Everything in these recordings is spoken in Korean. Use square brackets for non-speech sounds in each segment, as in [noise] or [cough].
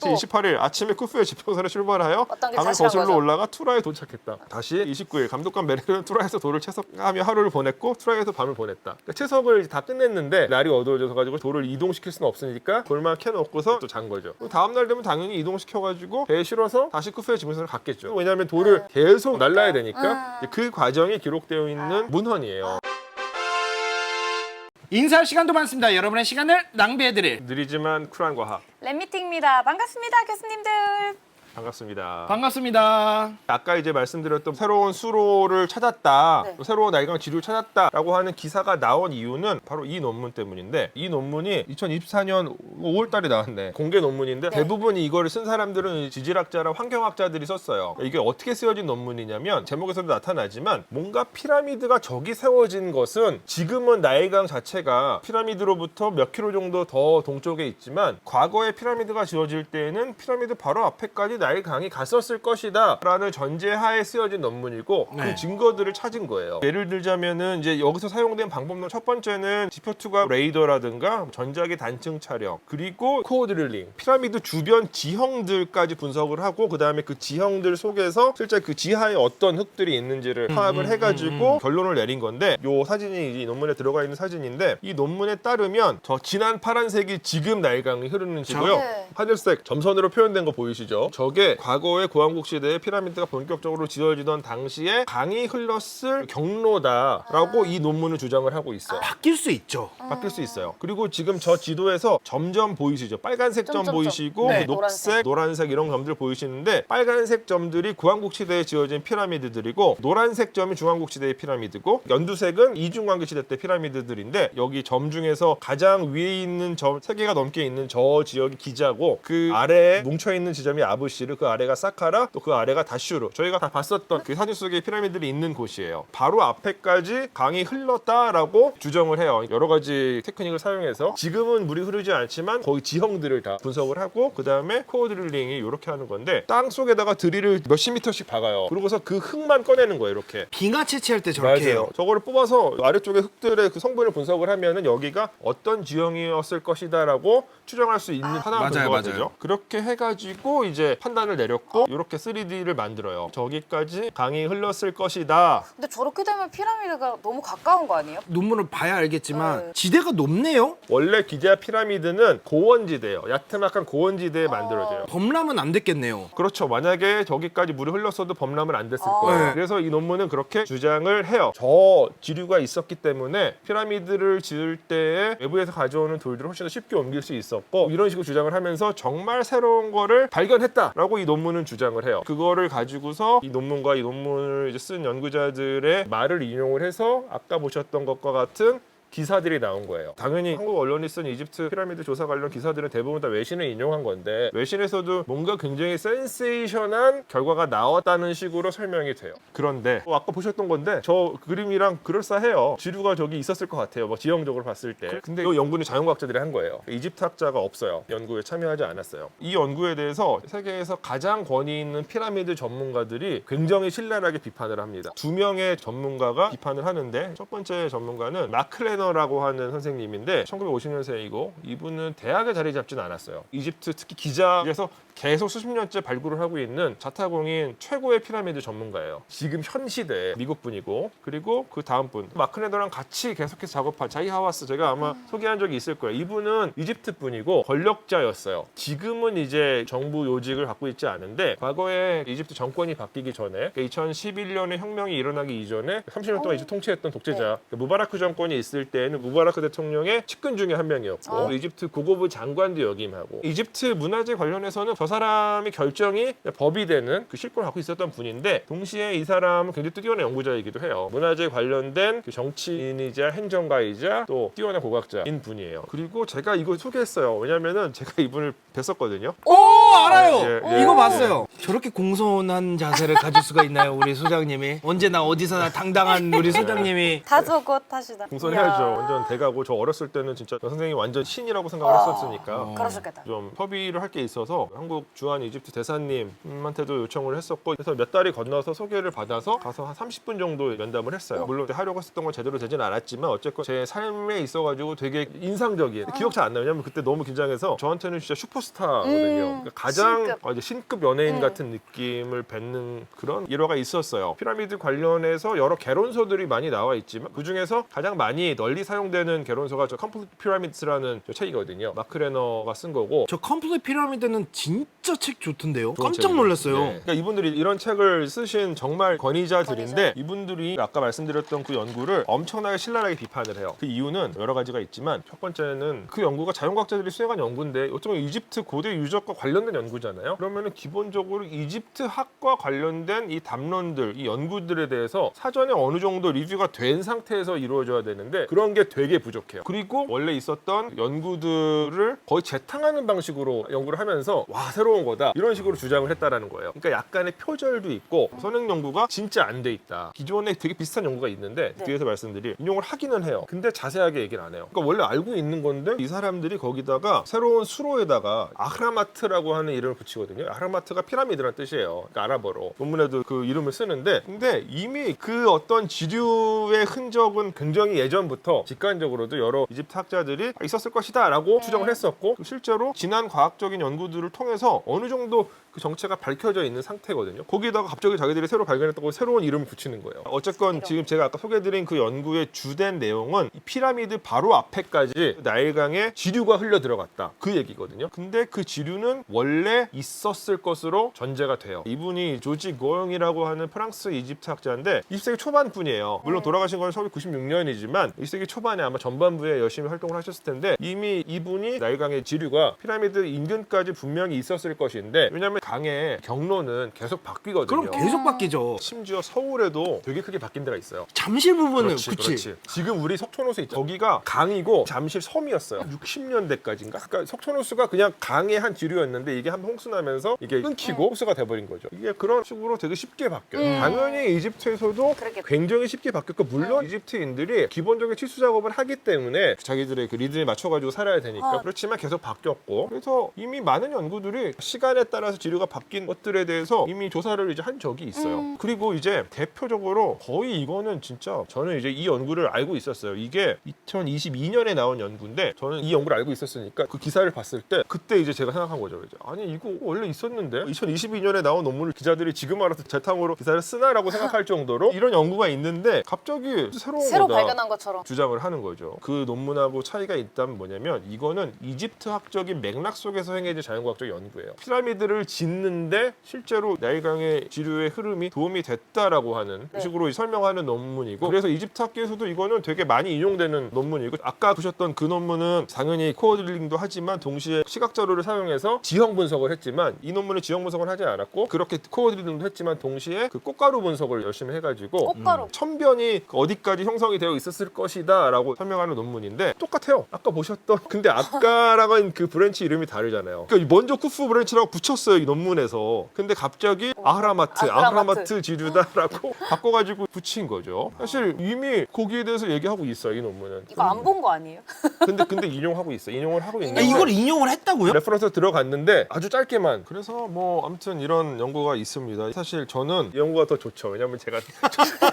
또 28일 아침에 쿠프의 지평선에 출발하여 어떤 게 강을 거슬러? 올라가 투라에 도착했다. 다시 29일 감독관 메레르는 투라에서 돌을 채석하며 하루를 보냈고 투라에서 밤을 보냈다. 그러니까 채석을 다 끝냈는데 날이 어두워져서 가지고 돌을 이동시킬 수는 없으니까 돌만 켜놓고서 또 잔 거죠. 그럼 다음 날 되면 당연히 이동시켜가지고 배에 실어서 다시 쿠프의 지평선을 갔겠죠. 왜냐하면 돌을 계속 날라야 되니까 음. 이제 그 과정이 기록되어 있는 문헌이에요. 인사할 시간도 많습니다. 여러분의 시간을 낭비해드릴 느리지만 쿨한 과학 랩미팅입니다. 반갑습니다, 교수님들. 반갑습니다. 반갑습니다. 아까 이제 말씀드렸던 새로운 수로를 찾았다, 네. 또 새로운 날강 지류를 찾았다라고 하는 기사가 나온 이유는 바로 이 논문 때문인데 이 논문이 2024년 5월달에 나왔네 공개 논문인데 네. 대부분이 이거를 쓴 사람들은 지질학자랑 환경학자들이 썼어요. 이게 어떻게 쓰여진 논문이냐면 제목에서도 나타나지만 뭔가 피라미드가 저기 세워진 것은 지금은 나일강 자체가 피라미드로부터 몇 킬로 정도 더 동쪽에 있지만 과거에 피라미드가 지어질 때에는 피라미드 바로 앞에까지 나 일강이 갔었을 것이다 라는 전제하에 쓰여진 논문이고 네. 그 증거들을 찾은 거예요. 예를 들자면은 이제 여기서 사용된 방법론 첫 번째는 지표투가 레이더라든가 전자기 단층 촬영 그리고 코어 드릴링 피라미드 주변 지형들까지 분석을 하고 그 다음에 그 지형들 속에서 실제 그 지하에 어떤 흙들이 있는지를 파악을 해가지고 결론을 내린 건데 요 사진이 이 논문에 들어가 있는 사진인데 이 논문에 따르면 저 진한 파란색이 지금 나일강이 흐르는 지고요. 네. 하늘색 점선으로 표현된 거 보이시죠? 저게 과거의 고왕국 시대에 피라미드가 본격적으로 지어지던 당시에 강이 흘렀을 경로다라고 이 논문은 주장을 하고 있어요. 바뀔 수 있죠. 바뀔 수 있어요. 그리고 지금 저 지도에서 점점 보이시죠? 빨간색 점 점점점. 보이시고 네. 녹색, 노란색 이런 점들 보이시는데 빨간색 점들이 구왕국 시대에 지어진 피라미드들이고 노란색 점이 중왕국 시대의 피라미드고 연두색은 이중왕국 시대 때 피라미드들인데 여기 점 중에서 가장 위에 있는 점 세 개가 넘게 있는 저 지역이 기자고 그 아래에 뭉쳐 있는 지점이 아부시 르그 아래가 사카라 또 그 아래가 다슈르 저희가 다 봤었던 그 사진 속에 피라미드들이 있는 곳이에요. 바로 앞에까지 강이 흘렀다라고 주장을 해요. 여러 가지 테크닉을 사용해서 지금은 물이 흐르지 않지만 거기 지형들을 다 분석을 하고 그 다음에 코어 드릴링이 이렇게 하는 건데 땅 속에다가 드릴을 몇십 미터씩 박아요. 그러고서 그 흙만 꺼내는 거예요. 이렇게. 빙하 채취할 때 저렇게 해요. 저거를 뽑아서 아래쪽에 흙들의 그 성분을 분석을 하면은 여기가 어떤 지형이었을 것이다라고 추정할 수 있는 하나의 맞아요, 근거가 맞아요. 되죠. 그렇게 해가지고 이제 판단을 내렸고 이렇게 3D를 만들어요. 저기까지 강이 흘렀을 것이다. 근데 저렇게 되면 피라미드가 너무 가까운 거 아니에요? 논문을 봐야 알겠지만 네. 지대가 높네요. 원래 기자 피라미드는 고원지대예요. 야트막한 고원지대에 만들어져요. 범람은 안 됐겠네요. 그렇죠. 만약에 저기까지 물이 흘렀어도 범람은 안 됐을 아. 거예요. 네. 그래서 이 논문은 그렇게 주장을 해요. 저 지류가 있었기 때문에 피라미드를 지을 때에 외부에서 가져오는 돌들을 훨씬 더 쉽게 옮길 수 있었고 이런 식으로 주장을 하면서 정말 새로운 거를 발견했다 라고 이 논문은 주장을 해요. 그거를 가지고서 이 논문과 이 논문을 이제 쓴 연구자들의 말을 인용을 해서 아까 보셨던 것과 같은 기사들이 나온 거예요. 당연히 한국 언론이 쓴 이집트 피라미드 조사 관련 기사들은 대부분 다 외신을 인용한 건데 외신에서도 뭔가 굉장히 센세이션한 결과가 나왔다는 식으로 설명이 돼요. 그런데 어, 아까 보셨던 건데 저 그림이랑 그럴싸해요. 지류가 저기 있었을 것 같아요. 뭐 지형적으로 봤을 때. 근데 이 연구는 자연과학자들이 한 거예요. 이집트 학자가 없어요. 연구에 참여하지 않았어요. 이 연구에 대해서 세계에서 가장 권위 있는 피라미드 전문가들이 굉장히 신랄하게 비판을 합니다. 두 명의 전문가가 비판을 하는데 첫 번째 전문가는 마클레 너라고 하는 선생님인데 1950년생이고 이분은 대학에 자리 잡지는 않았어요. 이집트 특히 기자에서 계속 수십 년째 발굴을 하고 있는 자타공인 최고의 피라미드 전문가예요. 지금 현 시대 미국 분이고 그리고 그 다음 분 마크레너랑 같이 계속해서 작업한 자이 하와스 제가 아마 소개한 적이 있을 거예요. 이분은 이집트 분이고 권력자였어요. 지금은 이제 정부 요직을 갖고 있지 않은데 과거에 이집트 정권이 바뀌기 전에 2011년에 혁명이 일어나기 이전에 30년 동안 이집트 통치했던 독재자 그 무바라크 정권이 있을 때는 무바라크 대통령의 측근 중에 한 명이었고 어. 이집트 국어부 장관도 역임하고 이집트 문화재 관련해서는 저 사람의 결정이 법이 되는 그 실권을 갖고 있었던 분인데 동시에 이 사람은 굉장히 또 뛰어난 연구자이기도 해요. 문화재 관련된 그 정치인이자 행정가이자 또 뛰어난 고각자인 분이에요. 그리고 제가 이거 소개했어요. 왜냐면은 제가 이분을 뵀었거든요. 오 알아요. 예, 예. 이거 봤어요. 저렇게 공손한 자세를 가질 수가 있나요, 우리 소장님이? 언제나 어디서나 당당한 우리 소장님이 [laughs] 다 저것 하시다. 공손해야죠. 완전 대가고 저 어렸을 때는 진짜 저 선생님이 완전 신이라고 생각을 아. 했었으니까. 어. 그러셨겠다. 좀 협의를 할 게 있어서 한국 주한 이집트 대사님한테도 요청을 했었고 그래서 몇 달이 건너서 소개를 받아서 가서 한 30분 정도 면담을 했어요. 물론 하려고 했었던 건 제대로 되진 않았지만 어쨌건 제 삶에 있어가지고 되게 인상적이에요. 기억 잘 안 나요. 왜냐면 그때 너무 긴장해서 저한테는 진짜 슈퍼스타거든요. 음, 그러니까 가장 신급. 어, 이제 신급 연예인 음. 같은 느낌을 뱉는 그런 일화가 있었어요. 피라미드 관련해서 여러 개론서들이 많이 나와 있지만 그 중에서 가장 많이 널리 사용되는 개론서가 저 컴플리트 피라미드라는 저 책이거든요. 마크 레너가 쓴 거고 저 컴플릿 피라미드는 진짜 책 좋던데요. 깜짝. 놀랐어요. 네. 그러니까 이분들이 이런 책을 쓰신 정말 권위자들인데 이분들이 아까 말씀드렸던 그 연구를 엄청나게 신랄하게 비판을 해요. 그 이유는 여러 가지가 있지만 첫 번째는 그 연구가 자연과학자들이 수행한 연구인데 어쩌면 이집트 고대 유적과 관련된 연구잖아요. 그러면은 기본적으로 이집트 학과 관련된 이 담론들, 이 연구들에 대해서 사전에 어느 정도 리뷰가 된 상태에서 이루어져야 되는데 그런 게 되게 부족해요. 그리고 원래 있었던 연구들을 거의 재탕하는 방식으로 연구를 하면서 와 새로운 거다 이런 식으로 주장을 했다라는 거예요. 그러니까 약간의 표절도 있고 선행 연구가 진짜 안 돼 있다. 기존에 되게 비슷한 연구가 있는데 네. 뒤에서 말씀드릴 인용을 하기는 해요. 근데 자세하게 얘기를 안 해요. 그러니까 원래 알고 있는 건데 이 사람들이 거기다가 새로운 수로에다가 아흐라마트라고 하는 이름을 붙이거든요. 아흐라마트가 피라미드란 뜻이에요. 그러니까 아랍어로 논문에도 그 이름을 쓰는데 근데 이미 그 어떤 지류의 흔적은 굉장히 예전부터 직관적으로도 여러 이집트 학자들이 있었을 것이다라고 추정을 했었고 실제로 지난 과학적인 연구들을 통해서 어느 정도 그 정체가 밝혀져 있는 상태거든요. 거기다가 갑자기 자기들이 새로 발견했다고 새로운 이름을 붙이는 거예요. 어쨌건 이런. 지금 제가 아까 소개해드린 그 연구의 주된 내용은 이 피라미드 바로 앞에까지 나일강에 지류가 흘러 들어갔다 그 얘기거든요. 근데 그 지류는 원래 있었을 것으로 전제가 돼요. 이분이 조지 고영이라고 하는 프랑스 이집트 학자인데 20세기 초반 분이에요. 물론 돌아가신 건 1996년이지만 20세기 초반에 아마 전반부에 열심히 활동을 하셨을 텐데 이미 이분이 나일강의 지류가 피라미드 인근까지 분명히 있었을 것인데 왜냐하면 강의 경로는 계속 바뀌거든요. 그럼 계속 바뀌죠. 심지어 서울에도 되게 크게 바뀐 데가 있어요. 잠실 부분은 그렇지, 그치. 그렇지. 지금 우리 석촌호수 있죠. 거기가 강이고 잠실 섬이었어요. 60년대까지인가? 그러니까 석촌호수가 그냥 강의 한 지류였는데 이게 한 홍수 나면서 이게 끊기고 호수가 돼버린 거죠. 이게 그런 식으로 되게 쉽게 바뀌어요. 음. 당연히 이집트에서도 그러겠다. 굉장히 쉽게 바뀌었고 물론 이집트인들이 기본적인 치수 작업을 하기 때문에 자기들의 그 리듬에 맞춰가지고 살아야 되니까 아. 그렇지만 계속 바뀌었고 그래서 이미 많은 연구들이 시간에 따라서 지 류가 바뀐 것들에 대해서 이미 조사를 이제 한 적이 있어요. 음. 그리고 이제 대표적으로 거의 이거는 진짜 저는 이제 이 연구를 알고 있었어요. 이게 2022년에 나온 연구인데 저는 이 연구를 알고 있었으니까 그 기사를 봤을 때 그때 이제 제가 생각한 거죠. 이제 아니 이거 원래 있었는데 2022년에 나온 논문을 기자들이 지금 알아서 재탕으로 기사를 쓰나라고 생각할 정도로 [laughs] 이런 연구가 있는데 갑자기 새로운 새로 거다. 발견한 것처럼. 주장을 하는 거죠. 그 논문하고 차이가 있다면 뭐냐면 이거는 이집트 학적인 맥락 속에서 행해진 자연과학적 연구예요. 피라미드를 짓는데 실제로 나일강의 지류의 흐름이 도움이 됐다라고 하는 네. 식으로 설명하는 논문이고 그래서 이집트 학계에서도 이거는 되게 많이 인용되는 논문이고 아까 보셨던 그 논문은 당연히 코어 드릴링도 하지만 동시에 시각 자료를 사용해서 지형 분석을 했지만 이 논문은 지형 분석을 하지 않았고 그렇게 코어 드릴링도 했지만 동시에 그 꽃가루 분석을 열심히 해가지고 꽃가루. 천변이 어디까지 형성이 되어 있었을 것이다라고 설명하는 논문인데 똑같아요. 아까 보셨던 근데 아까랑은 그 브랜치 이름이 다르잖아요. 그러니까 먼저 쿠프 브랜치라고 붙였어요 이 논문에서. 근데 갑자기 아흐라마트, 아흐라마트. 아흐라마트 지류다라고 [laughs] 바꿔가지고 붙인 거죠. 사실 이미 거기에 대해서 얘기하고 있어 요 이 논문은. 이거 안 본 거 아니에요? [laughs] 근데 근데 인용하고 있어. 인용을 하고 아, 있는데. 이걸 인용을 했다고요? 레퍼런스 들어갔는데 아주 짧게만. 그래서 뭐 아무튼 이런 연구가 있습니다. 사실 저는 이 연구가 더 좋죠. 왜냐면 제가 [laughs]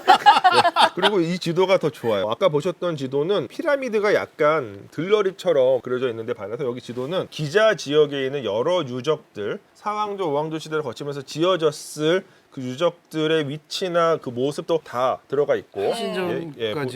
네. 그리고 이 지도가 더 좋아요. 아까 보셨던 지도는 피라미드가 약간 들러리처럼 그려져 있는데 반해서 여기 지도는 기자 지역에 있는 여러 유적들 상왕 조, 오왕조 시대를 거치면서 지어졌을 그 유적들의 위치나 그 모습도 다 들어가 있고 신전까지 보- 뭐 예, 그려져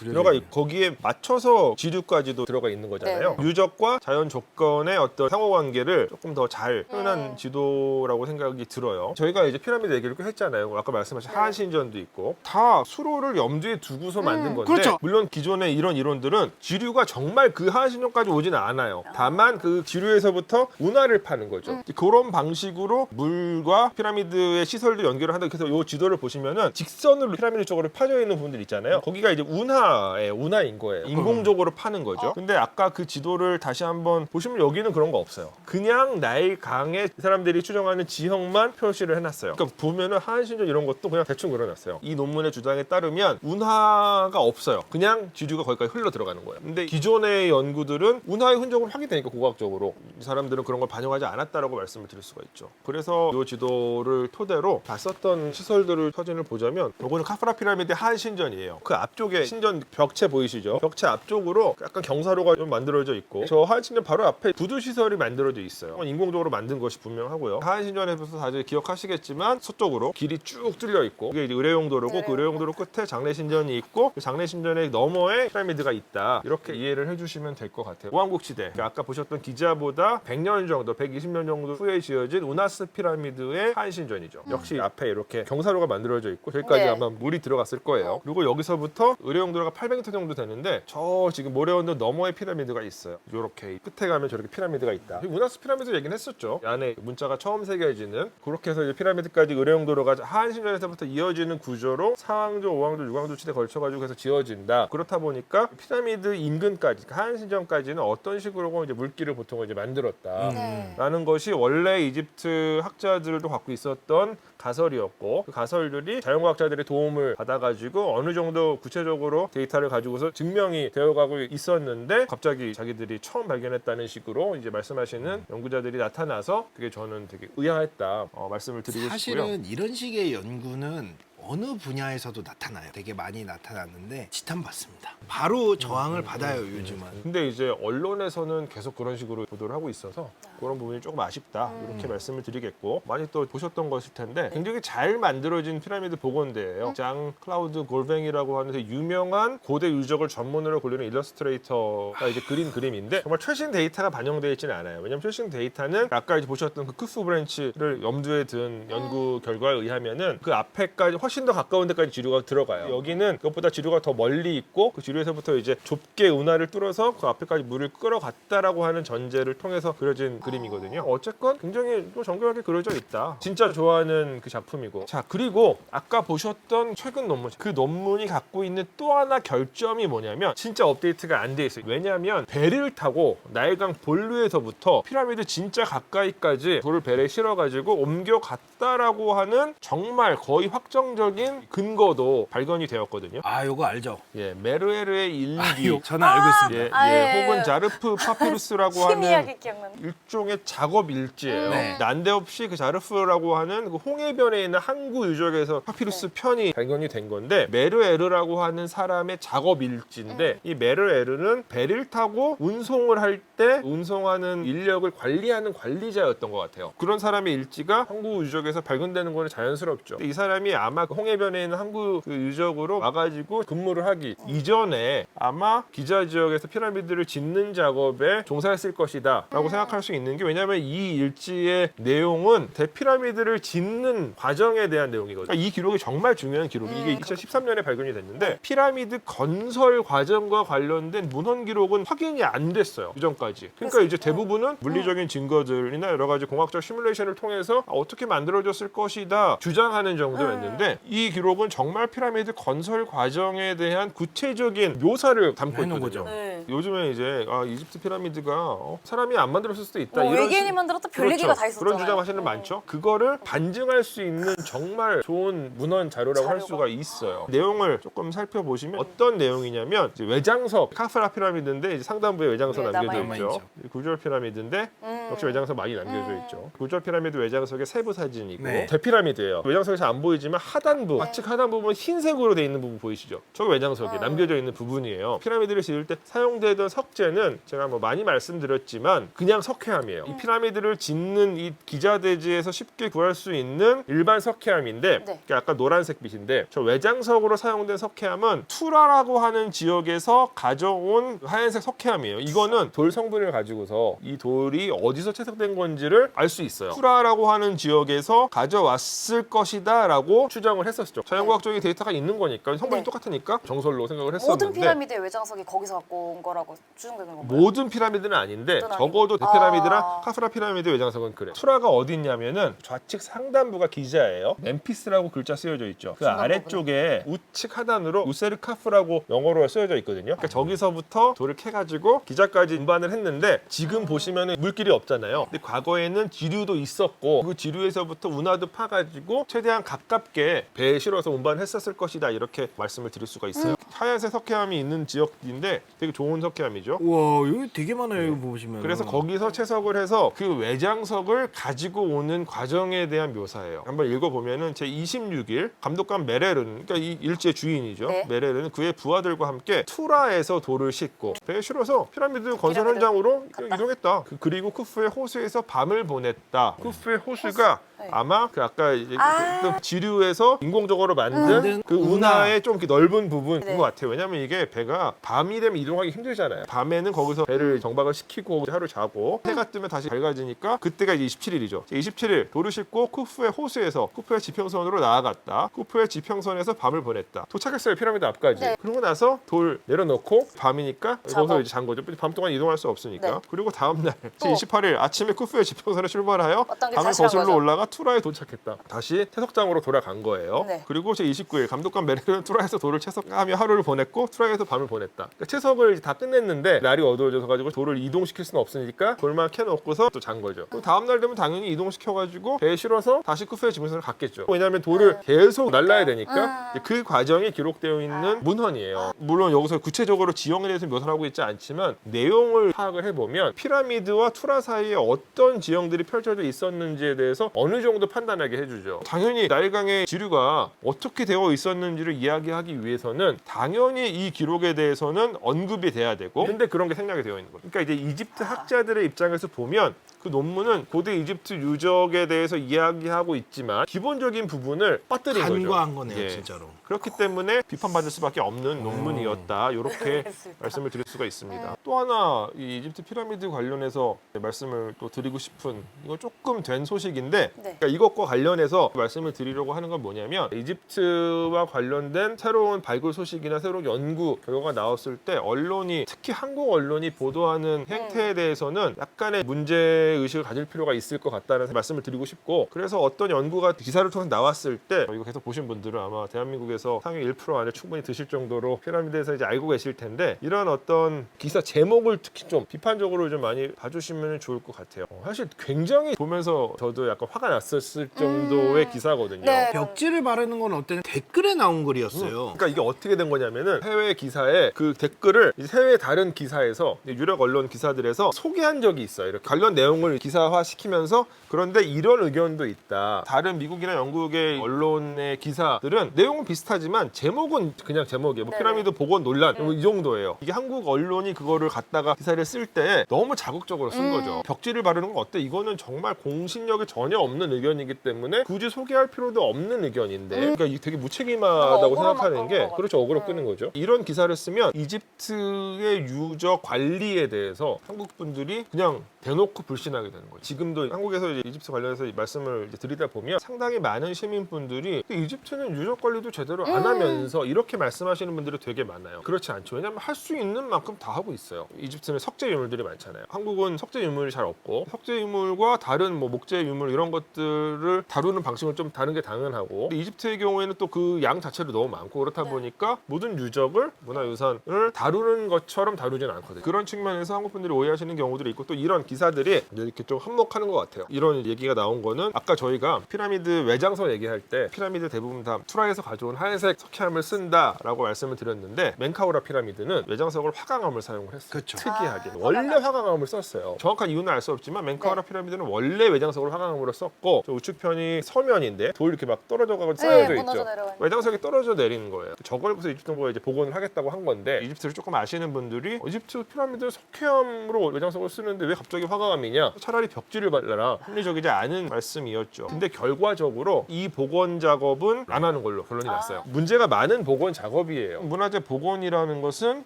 들어가 있네요. 있, 거기에 맞춰서 지류까지도 들어가 있는 거잖아요. 네. 유적과 자연 조건의 어떤 상호 관계를 조금 더 잘 표현한 음. 지도라고 생각이 들어요. 저희가 이제 피라미드 얘기를 꽤 했잖아요. 아까 말씀하신 네. 하한신전도 있고 다 수로를 염두에 두고서 만든 건데 그렇죠. 물론 기존의 이런 이론들은 지류가 정말 그 하한신전까지 오지는 않아요. 다만 그 지류에서부터 운하를 파는 거죠. 그런 방식으로 물과 피라미드의 시설도 연결을 한다. 그래서 이 지도를 보시면은 직선으로 피라미드 쪽으로 파져 있는 부분들 있잖아요. 거기가 이제 운하에 운하인 거예요. 인공적으로 파는 거죠. 근데 아까 그 지도를 다시 한번 보시면 여기는 그런 거 없어요. 그냥 나일강에 사람들이 추정하는 지형만 표시를 해놨어요. 그러니까 보면은 하한신전 이런 것도 그냥 대충 그려놨어요. 이 논문의 주장에 따르면 운하가 없어요. 그냥 지류가 거기까지 흘러 들어가는 거예요. 근데 기존의 연구들은 운하의 흔적을 확인되니까 고각적으로 이 사람들은 그런 걸 반영하지 않았다라고 말씀을 드릴 수가 있죠. 그래서 이 지도를 토대로 봤었던 시설들을 사진을 보자면 요거는 카프라 피라미드 한 신전이에요. 그 앞쪽에 신전 벽체 보이시죠? 벽체 앞쪽으로 약간 경사로가 좀 만들어져 있고 저 하한 신전 바로 앞에 부두 시설이 만들어져 있어요. 인공적으로 만든 것이 분명하고요. 하한 신전에서 다들 기억하시겠지만 서쪽으로 길이 쭉 뚫려 있고 이게 이제 의뢰용 도로고 그 의뢰용 도로 끝에 장례 신전이 있고 그 장례 신전의 너머에 피라미드가 있다. 이렇게 이해를 해주시면 될 것 같아요. 오왕국 시대 그러니까 아까 보셨던 기자보다 100년 정도, 120년 정도 후에 지어진 우나스 피라미드의 한 신전이죠. 역시 앞에 이렇게 경사로가 만들어져 있고 저기까지 네. 아마 물이 들어갔을 거예요. 그리고 여기서부터 의뢰용도로가 800m 정도 되는데 저 지금 모래원도 너머에 피라미드가 있어요. 이렇게 끝에 가면 저렇게 피라미드가 있다. 우나스 피라미드 얘기는 했었죠. 이 안에 문자가 처음 새겨지는 그렇게 해서 이제 피라미드까지 의뢰용도로가 한 신전에서부터 이어지는 구조로 상왕조, 오왕조, 육왕조 치대 걸쳐가지고 해서 지어진다. 그렇다 보니까 피라미드 인근까지 그러니까 한 신전까지는 어떤 식으로 이제 물길을 보통 이제 만들었다. 네. 라는 것이 원래 이집트 학자들도 갖고 있었던 가설이었고 그 가설들이 자연과학자들의 도움을 받아가지고 어느 정도 구체적으로 데이터를 가지고서 증명이 되어가고 있었는데 갑자기 자기들이 처음 발견했다는 식으로 이제 말씀하시는 연구자들이 나타나서 그게 저는 되게 의아했다 어, 말씀을 드리고 싶고요. 사실은 이런 식의 연구는 어느 분야에서도 나타나요. 되게 많이 나타났는데 지탄받습니다. 바로 저항을 받아요 요즘은. 근데 이제 언론에서는 계속 그런 식으로 보도를 하고 있어서 그런 부분이 조금 아쉽다 이렇게 말씀을 드리겠고 많이 또 보셨던 것일 텐데 굉장히 잘 만들어진 피라미드 복원대예요. 장 클라우드 골뱅이라고 하는 유명한 고대 유적을 전문으로 그리는 일러스트레이터가 이제 그린 그림인데 정말 최신 데이터가 반영되어 있지는 않아요. 왜냐면 최신 데이터는 아까 이제 보셨던 그 크프 브랜치를 염두에 둔 연구 결과에 의하면은 그 앞에까지 훨씬 더 가까운 데까지 지류가 들어가요. 여기는 그것보다 지류가 더 멀리 있고 그 지류에서부터 이제 좁게 운하를 뚫어서 그 앞에까지 물을 끌어갔다라고 하는 전제를 통해서 그려진 그림이거든요. 어쨌건 굉장히 또 정교하게 그려져 있다. 진짜 좋아하는 그 작품이고. 자 그리고 아까 보셨던 최근 논문 그 논문이 갖고 있는 또 하나 결점이 뭐냐면 진짜 업데이트가 안 돼 있어요. 왜냐하면 배를 타고 나일강 본류에서부터 피라미드 진짜 가까이까지 돌을 배에 실어가지고 옮겨갔다라고 하는 정말 거의 확정적 인 근거도 발견이 되었거든요. 아 요거 알죠? 예, 메르에르의 일기, 아, 요 저는 알고 있습니다. 예, 아, 예, 예, 혹은 예. 자르프 파피루스라고 [laughs] 하는 기억나는. 일종의 작업 일지예요. 네. 난데없이 그 자르프라고 하는 그 홍해변에 있는 항구 유적에서 파피루스 편이 발견이 된 건데 메르에르라고 하는 사람의 작업 일지인데 이 메르에르는 배를 타고 운송을 할 때 운송하는 인력을 관리하는 관리자였던 것 같아요. 그런 사람의 일지가 항구 유적에서 발견되는 거는 자연스럽죠. 이 사람이 아마 그 홍해변에 있는 항구 그 유적으로 와가지고 근무를 하기 이전에 아마 기자 지역에서 피라미드를 짓는 작업에 종사했을 것이다 라고 생각할 수 있는 게 왜냐하면 이 일지의 내용은 대피라미드를 짓는 과정에 대한 내용이거든요. 그러니까 이 기록이 정말 중요한 기록이 이게 2013년에 발견이 됐는데 피라미드 건설 과정과 관련된 문헌 기록은 확인이 안 됐어요. 이전까지. 그러니까 이제 대부분은 물리적인 증거들이나 여러 가지 공학적 시뮬레이션을 통해서 아, 어떻게 만들어졌을 것이다 주장하는 정도였는데 이 기록은 정말 피라미드 건설 과정에 대한 구체적인 묘사를 담고 있거든요. 거죠. 네. 요즘에 이제 아, 이집트 피라미드가 어, 사람이 안 만들었을 수도 있다. 뭐 이런 외계인이 식- 만들었다 별 얘기가 다 있었잖아요. 그런 주장하시는 분 많죠. 그거를 반증할 수 있는 정말 좋은 문헌 자료라고 할. 수가 있어요. 내용을 조금 살펴보시면 어떤 내용이냐면 이제 외장석 카프라 피라미드인데 이제 상단부에 외장석 네, 남겨져 남아있죠. 있죠. 구절 피라미드인데 음. 역시 외장석 많이 남겨져 음. 있죠. 구절 피라미드 외장석의 세부 사진이고 네. 대피라미드예요. 외장석에서 안 보이지만 하단 부, 좌측 하단 부 분 흰색으로 돼 있는 부분 보이시죠? 저게 외장석이 어. 남겨져 있는 부분이에요. 피라미드를 지을 때 사용되던 석재는 제가 뭐 많이 말씀드렸지만 그냥 석회암이에요. 이 피라미드를 짓는 이 기자대지에서 쉽게 구할 수 있는 일반 석회암인데 네. 이게 아까 노란색 빛인데 저 외장석으로 사용된 석회암은 투라라고 하는 지역에서 가져온 하얀색 석회암이에요. 이거는 돌 성분을 가지고서 이 돌이 어디서 채석된 건지를 알 수 있어요. 투라라고 하는 지역에서 가져왔을 것이다라고 추정 을 했었죠. 자연과학적인 데이터가 있는 거니까 성분이 네. 똑같으니까 정설로 생각을 모든 했었는데 피라미드의 외장석이 거기서 갖고 온 거라고 추정되는 건가요? 모든 피라미드는 아닌데 적어도 아니고. 데피라미드랑 아. 카프라 피라미드 외장석은 그래. 투라가 어디 있냐면은 좌측 상단부가 기자예요. 멤피스라고 글자 쓰여져 있죠. 그 중간 아래쪽에 우측 하단으로 우세르카프라고 영어로 쓰여져 있거든요. 그러니까 저기서부터 돌을 캐가지고 기자까지 운반을 했는데 지금 보시면은 물길이 없잖아요. 근데 과거에는 지류도 있었고 그 지류에서부터 운하도 파가지고 최대한 가깝게 배에 실어서 운반을 했었을 것이다 이렇게 말씀을 드릴 수가 있어요. 하얀색 석회암이 있는 지역인데 되게 좋은 석회암이죠. 와 여기 되게 많아요 이거 보시면. 그래서 거기서 채석을 해서 그 외장석을 가지고 오는 과정에 대한 묘사예요. 한번 읽어보면은 제 26일 감독관 메렐은 그러니까 이 일지의 주인이죠. 네. 메렐은 그의 부하들과 함께 투라에서 돌을 싣고 배에 실어서 피라미드 건설 현장으로. 이동했다. 그- 그리고 쿠프의 호수에서 밤을 보냈다. 쿠프의 호수가 네. 아마 그 아까 이제 아. 그 지류에서 인공적으로 만든 만든 그 운하. 운하의 좀 이렇게 넓은 부분인 네. 것 같아요. 왜냐면 이게 배가 밤이 되면 이동하기 힘들잖아요. 밤에는 거기서 배를 정박을 시키고 하루 자고 해가 뜨면 다시 밝아지니까 그때가 이제 27일이죠. 27일 돌을 싣고 쿠프의 호수에서 쿠프의 지평선으로 나아갔다. 쿠프의 지평선에서 밤을 보냈다. 도착했어요 피라미드 앞까지. 네. 그러고 나서 돌 내려놓고 밤이니까 작업. 거기서 이제 잔 거죠. 밤 동안 이동할 수 없으니까. 네. 그리고 다음 날 또. 28일 아침에 쿠프의 지평선에 출발하여 어떤 게간 거슬러 거죠? 올라가 투라에 도착했다. 다시 태석장으로 돌아간 거예요. 네. 그리고 제 29일 감독관 메르는 투라에서 돌을 채석하며 하루를 보냈고 투라에서 밤을 보냈다. 그러니까 채석을 다 끝냈는데 날이 어두워져서 가지고 돌을 이동시킬 수는 없으니까 돌만 캐놓고서 또 잔 거죠. 또 다음 날 되면 당연히 이동시켜가지고 배에 실어서 다시 쿠프의 지붕선을 갔겠죠. 왜냐하면 돌을 계속 날라야 되니까 음. 그 과정이 기록되어 있는 문헌이에요. 물론 여기서 구체적으로 지형에 대해서 묘사를 하고 있지 않지만 내용을 파악을 해보면 피라미드와 투라 사이에 어떤 지형들이 펼쳐져 있었는지에 대해서 어느 정도 판단하게 해주죠. 당연히 나일강의 지류가 어떻게 되어 있었는지를 이야기하기 위해서는 당연히 이 기록에 대해서는 언급이 돼야 되고 근데 그런 게 생략이 되어 있는 거예요. 그러니까 이제 이집트 학자들의 입장에서 보면 그 논문은 고대 이집트 유적에 대해서 이야기하고 있지만 기본적인 부분을 빠뜨린 거죠. 간과한 거네요 예. 진짜로. 그렇기 때문에 비판받을 수밖에 없는 논문이었다. 이렇게 그랬을까? [laughs] 말씀을 드릴 수가 있습니다. 또 하나 이 이집트 피라미드 관련해서 말씀을 또 드리고 싶은 이건 조금 된 소식인데 네. 그러니까 이것과 관련해서 말씀을 드리려고 하는 건 뭐냐면 이집트와 관련된 새로운 발굴 소식이나 새로운 연구 결과가 나왔을 때 언론이 특히 한국 언론이 보도하는 행태에 대해서는 약간의 문제 의식을 가질 필요가 있을 것 같다는 말씀을 드리고 싶고 그래서 어떤 연구가 기사를 통해서 나왔을 때 이거 계속 보신 분들은 아마 대한민국에 서 상위 1% 안에 충분히 드실 정도로 피라미드에서 이제 알고 계실 텐데 이런 어떤 기사 제목을 특히 좀 비판적으로 좀 많이 봐주시면 좋을 것 같아요. 어, 사실 굉장히 보면서 저도 약간 화가 났었을 정도의 기사거든요. 네. 벽지를 바르는 건 어때는 댓글에 나온 글이었어요. 그러니까 이게 어떻게 된 거냐면은 해외 기사에 그 댓글을 이제 해외 다른 기사에서 유력 언론 기사들에서 소개한 적이 있어요. 이렇게 관련 내용을 기사화 시키면서 그런데 이런 의견도 있다. 다른 미국이나 영국의 언론의 기사들은 내용은 비슷하지만 제목은 그냥 제목이에요. 뭐 네네. 피라미드 복원 논란 뭐이 정도예요. 이게 한국 언론이 그거를 갖다가 기사를 쓸 때 너무 자극적으로 쓴 음. 거죠. 벽지를 바르는 건 어때? 이거는 정말 공신력이 전혀 없는 의견이기 때문에 굳이 소개할 필요도 없는 의견인데 그러니까 이게 되게 무책임하다고 억울함만 생각하는 게 끄는 것 그렇죠 억울로. 끄는 거죠. 이런 기사를 쓰면 이집트의 유적 관리에 대해서 한국 분들이 그냥 대놓고 불신하게 되는 거죠. 지금도 한국에서 이제 이집트 관련해서 이 말씀을 드리다 보면 상당히 많은 시민분들이 이집트는 유적 관리도 제대로 안 음. 하면서 이렇게 말씀하시는 분들이 되게 많아요. 그렇지 않죠. 왜냐하면 할 수 있는 만큼 다 하고 있어요. 이집트는 석재 유물들이 많잖아요. 한국은 석재 유물이 잘 없고 석재 유물과 다른 뭐 목재 유물 이런 것들을 다루는 방식은 좀 다른 게 당연하고 이집트의 경우에는 또 그 양 자체도 너무 많고 그렇다 네. 보니까 모든 유적을 문화유산을 다루는 것처럼 다루지는 않거든요. 그런 측면에서 한국 분들이 오해하시는 경우들이 있고 또 이런 기사들이 이렇게 좀 한몫하는 것 같아요. 이런 얘기가 나온 거는 아까 저희가 피라미드 외장석 얘기할 때 피라미드 대부분 다 투라에서 가져온 하얀색 석회암을 쓴다라고 말씀을 드렸는데 멘카우라 피라미드는 외장석을 화강암을 사용을 했어요. 그쵸. 특이하게 아, 원래 화강암. 화강암을 썼어요. 정확한 이유는 알 수 없지만 멘카우라 네. 피라미드는 원래 외장석을 화강암으로 썼고 저 우측편이 서면인데 돌 이렇게 막 떨어져 가고 쌓여져 네, 있죠. 외장석이 떨어져 내리는 거예요. 저걸 그래서 이집트 정부가 이제 복원을 하겠다고 한 건데 이집트를 조금 아시는 분들이 이집트 피라미드 석회암으로 외장석을 쓰는데 왜 갑자기 화강암이냐? 차라리 벽지를 발라라. 합리적이지 않은 말씀이었죠. 근데 결과적으로 이 복원 작업은 안 하는 걸로 결론이 났어요. 문제가 많은 복원 작업이에요. 문화재 복원이라는 것은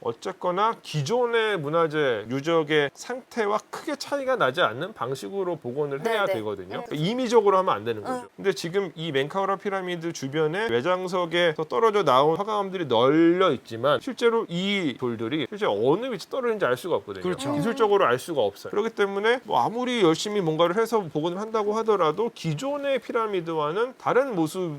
어쨌거나 기존의 문화재 유적의 상태와 크게 차이가 나지 않는 방식으로 복원을 해야 네네. 되거든요. 음. 그러니까 임의적으로 하면 안 되는 거죠. 근데 지금 이 멘카우라 피라미드 주변에 외장석에서 떨어져 나온 화강암들이 널려 있지만 실제로 이 돌들이 실제 어느 위치 떨어지는지 알 수가 없거든요. 그렇죠. 기술적으로 알 수가 없어요. 그렇기 때문에 뭐 아무리 열심히 뭔가를 해서 복 원을 한다고 하더라도 기존의 피라미드와는 다른 모습이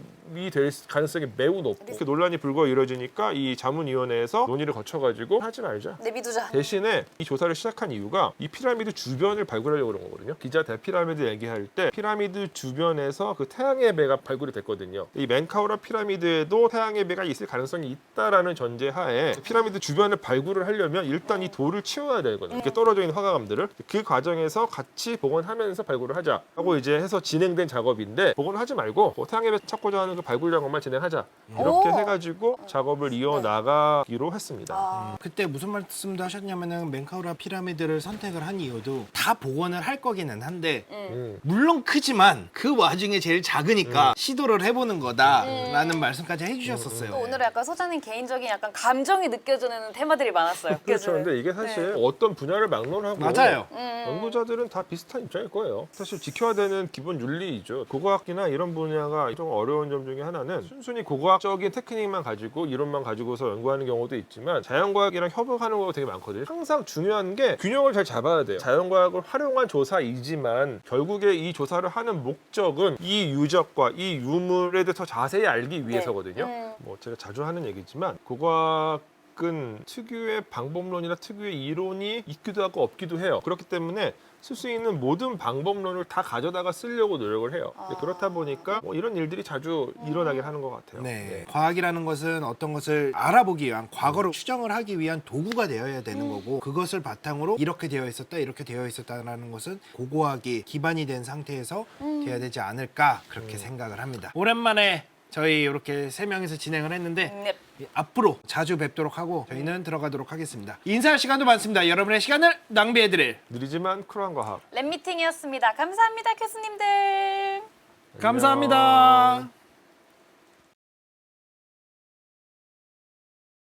될 가능성이 매우 높고 이렇게 논란이 불거 이뤄지니까 이 자문위원회에서 논의를 거쳐가지고 하지 말자. 내비두자. 대신에 이 조사를 시작한 이유가 이 피라미드 주변을 발굴하려고 그런 거거든요. 기자 대피라미드 얘기할 때 피라미드 주변에서 그 태양의 배가 발굴이 됐거든요. 이 멘카우라 피라미드에도 태양의 배가 있을 가능성이 있다라는 전제하에 피라미드 주변을 발굴을 하려면 일단 이 돌을 치워야 되거든요. 이렇게 떨어져 있는 화강암들을 그 과정에서 같이 복원하면서 발굴을 하자 하고 이제 해서 진행된 작업인데 복원하지 말고 뭐 태양의 배 찾고자 하는 그 발굴 작업만 진행하자 이렇게 오. 해가지고 작업을 이어 나가기로 했습니다. 아, 그때 무슨 말씀도 하셨냐면은 멘카우라 피라미드를 선택을 한 이유도 다 복원을 할 거기는 한데 음. 물론 크지만 그 와중에 제일 작으니까 시도를 해보는 거다라는 말씀까지 해주셨었어요. 또 오늘은 약간 소장님 개인적인 약간 감정이 느껴지는 테마들이 많았어요. 그렇죠. 근데 이게 사실 네. 어떤 분야를 막론하고 맞아요. 음. 연구자들은 다 비슷한 입장일 거예요. 사실 지켜야 되는 기본 윤리이죠. 고고학이나 이런 분야가 좀 어려운 점 중에 하나는 순순히 고고학적인 테크닉만 가지고 이론만 가지고서 연구하는 경우도 있지만 자연과학이랑 협업하는 거가 되게 많거든요. 항상 중요한 게 균형을 잘 잡아야 돼요. 자연과학을 활용한 조사이지만 결국에 이 조사를 하는 목적은 이 유적과 이 유물에 대해서 자세히 알기 위해서거든요. 음. 뭐 제가 자주 하는 얘기지만 고고학 은 특유의 방법론이나 특유의 이론이 있기도 하고 없기도 해요. 그렇기 때문에 쓸 수 있는 모든 방법론을 다 가져다가 쓰려고 노력을 해요. 아. 그렇다 보니까 뭐 이런 일들이 자주 일어나긴 하는 것 같아요. 네. 과학이라는 것은 어떤 것을 알아보기 위한 과거로 추정을 하기 위한 도구가 되어야 되는 거고 그것을 바탕으로 이렇게 되어 있었다 이렇게 되어 있었다라는 것은 고고학이 기반이 된 상태에서 돼야 되지 않을까 그렇게 생각을 합니다. 오랜만에 저희 이렇게 세 명이서 진행을 했는데 네. 앞으로 자주 뵙도록 하고 저희는 들어가도록 하겠습니다. 인사할 시간도 많습니다. 여러분의 시간을 낭비해드릴 느리지만 쿨한 과학. 랩미팅이었습니다. 감사합니다, 교수님들. 감사합니다.